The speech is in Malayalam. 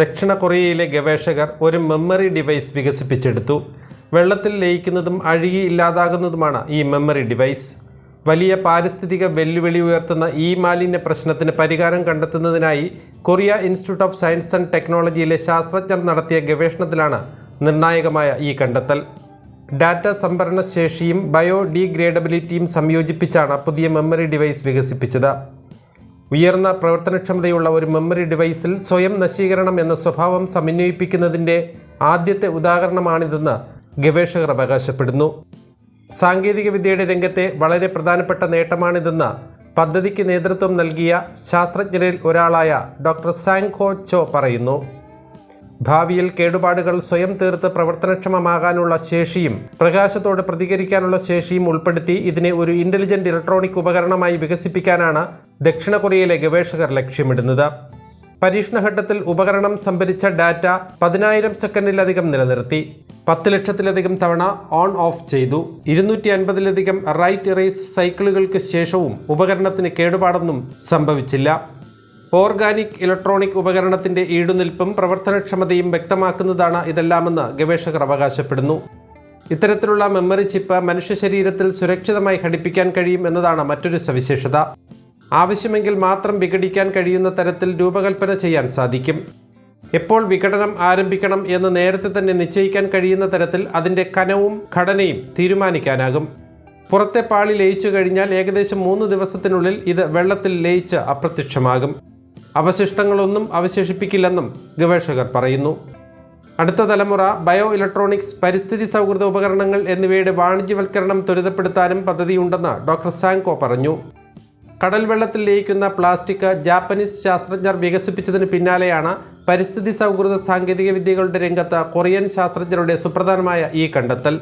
ദക്ഷിണ കൊറിയയിലെ ഗവേഷകർ ഒരു മെമ്മറി ഡിവൈസ് വികസിപ്പിച്ചെടുത്തു. വെള്ളത്തിൽ ലയിക്കുന്നതും അഴുകി ഇല്ലാതാകുന്നതുമാണ് ഈ മെമ്മറി ഡിവൈസ് വലിയ പാരിസ്ഥിതിക വെല്ലുവിളി ഉയർത്തുന്ന ഈ മാലിന്യ പ്രശ്നത്തിന് പരിഹാരം കണ്ടെത്തുന്നതിനായി Korea institute of science and ടെക്നോളജിയിലെ ശാസ്ത്രജ്ഞർ നടത്തിയ ഗവേഷണത്തിലാണ് നിർണായകമായ ഈ കണ്ടെത്തൽ. ഡാറ്റ സംഭരണ ശേഷിയും ബയോഡീഗ്രേഡബിലിറ്റിയും സംയോജിപ്പിച്ചാണ് പുതിയ മെമ്മറി ഡിവൈസ് വികസിപ്പിച്ചത്. ഉയർന്ന പ്രവർത്തനക്ഷമതയുള്ള ഒരു മെമ്മറി ഡിവൈസിൽ സ്വയം നശീകരണം എന്ന സ്വഭാവം സമന്വയിപ്പിക്കുന്നതിന്റെ ആദ്യത്തെ ഉദാഹരണമാണിതെന്ന് ഗവേഷകർ അവകാശപ്പെടുന്നു. സാങ്കേതികവിദ്യയുടെ രംഗത്തെ വളരെ പ്രധാനപ്പെട്ട നേട്ടമാണിതെന്ന് പദ്ധതിക്ക് നേതൃത്വം നൽകിയ ശാസ്ത്രജ്ഞരിൽ ഒരാളായ ഡോക്ടർ സാങ്ഖോ ചോ പറയുന്നു. ഭാവിയിൽ കേടുപാടുകൾ സ്വയം തീർത്ത് പ്രവർത്തനക്ഷമമാകാനുള്ള ശേഷിയും പ്രകാശത്തോട് പ്രതികരിക്കാനുള്ള ശേഷിയും ഉൾപ്പെടുത്തി ഇതിനെ ഒരു ഇന്റലിജന്റ് ഇലക്ട്രോണിക് ഉപകരണമായി വികസിപ്പിക്കാനാണ് ദക്ഷിണ കൊറിയയിലെ ഗവേഷകർ ലക്ഷ്യമിടുന്നത്. പരീക്ഷണഘട്ടത്തിൽ ഉപകരണം സംഭരിച്ച ഡാറ്റ പതിനായിരം സെക്കൻഡിലധികം നിലനിർത്തി. പത്ത് ലക്ഷത്തിലധികം തവണ ഓൺ ഓഫ് ചെയ്തു. ഇരുന്നൂറ്റി അൻപതിലധികം റൈറ്റ് റേസ് സൈക്കിളുകൾക്ക് ശേഷവും ഉപകരണത്തിന് കേടുപാടൊന്നും സംഭവിച്ചില്ല. ഓർഗാനിക് ഇലക്ട്രോണിക് ഉപകരണത്തിന്റെ ഈടുനിൽപ്പും പ്രവർത്തനക്ഷമതയും വ്യക്തമാക്കുന്നതാണ് ഇതെല്ലാമെന്ന് ഗവേഷകർ അവകാശപ്പെടുന്നു. ഇത്തരത്തിലുള്ള മെമ്മറി ചിപ്പ് മനുഷ്യ ശരീരത്തിൽ സുരക്ഷിതമായി ഘടിപ്പിക്കാൻ കഴിയും എന്നതാണ് മറ്റൊരു സവിശേഷത. ആവശ്യമെങ്കിൽ മാത്രം വിഘടിക്കാൻ കഴിയുന്ന തരത്തിൽ രൂപകൽപ്പന ചെയ്യാൻ സാധിക്കും. എപ്പോൾ വിഘടനം ആരംഭിക്കണം എന്ന് നേരത്തെ തന്നെ നിശ്ചയിക്കാൻ കഴിയുന്ന തരത്തിൽ അതിന്റെ കനവും ഘടനയും തീരുമാനിക്കാനാകും. പുറത്തെ പാളി ലയിച്ചു കഴിഞ്ഞാൽ ഏകദേശം മൂന്ന് ദിവസത്തിനുള്ളിൽ ഇത് വെള്ളത്തിൽ ലയിച്ച് അപ്രത്യക്ഷമാകും. അവശിഷ്ടങ്ങളൊന്നും അവശേഷിപ്പിക്കില്ലെന്നും ഗവേഷകർ പറയുന്നു. അടുത്ത തലമുറ ബയോ ഇലക്ട്രോണിക്സ് പരിസ്ഥിതി സൗഹൃദ ഉപകരണങ്ങൾ എന്നിവയുടെ വാണിജ്യവൽക്കരണം ത്വരിതപ്പെടുത്താനും പദ്ധതിയുണ്ടെന്ന് ഡോക്ടർ സാങ്കോ പറഞ്ഞു. കടൽ വെള്ളത്തിൽ ലയിക്കുന്ന പ്ലാസ്റ്റിക് ജാപ്പനീസ് ശാസ്ത്രജ്ഞർ വികസിപ്പിച്ചതിന് പിന്നാലെയാണ് പരിസ്ഥിതി സൗഹൃദ സാങ്കേതിക വിദ്യകളുടെ രംഗത്ത് കൊറിയൻ ശാസ്ത്രജ്ഞരുടെ സുപ്രധാനമായ ഈ കണ്ടെത്തൽ.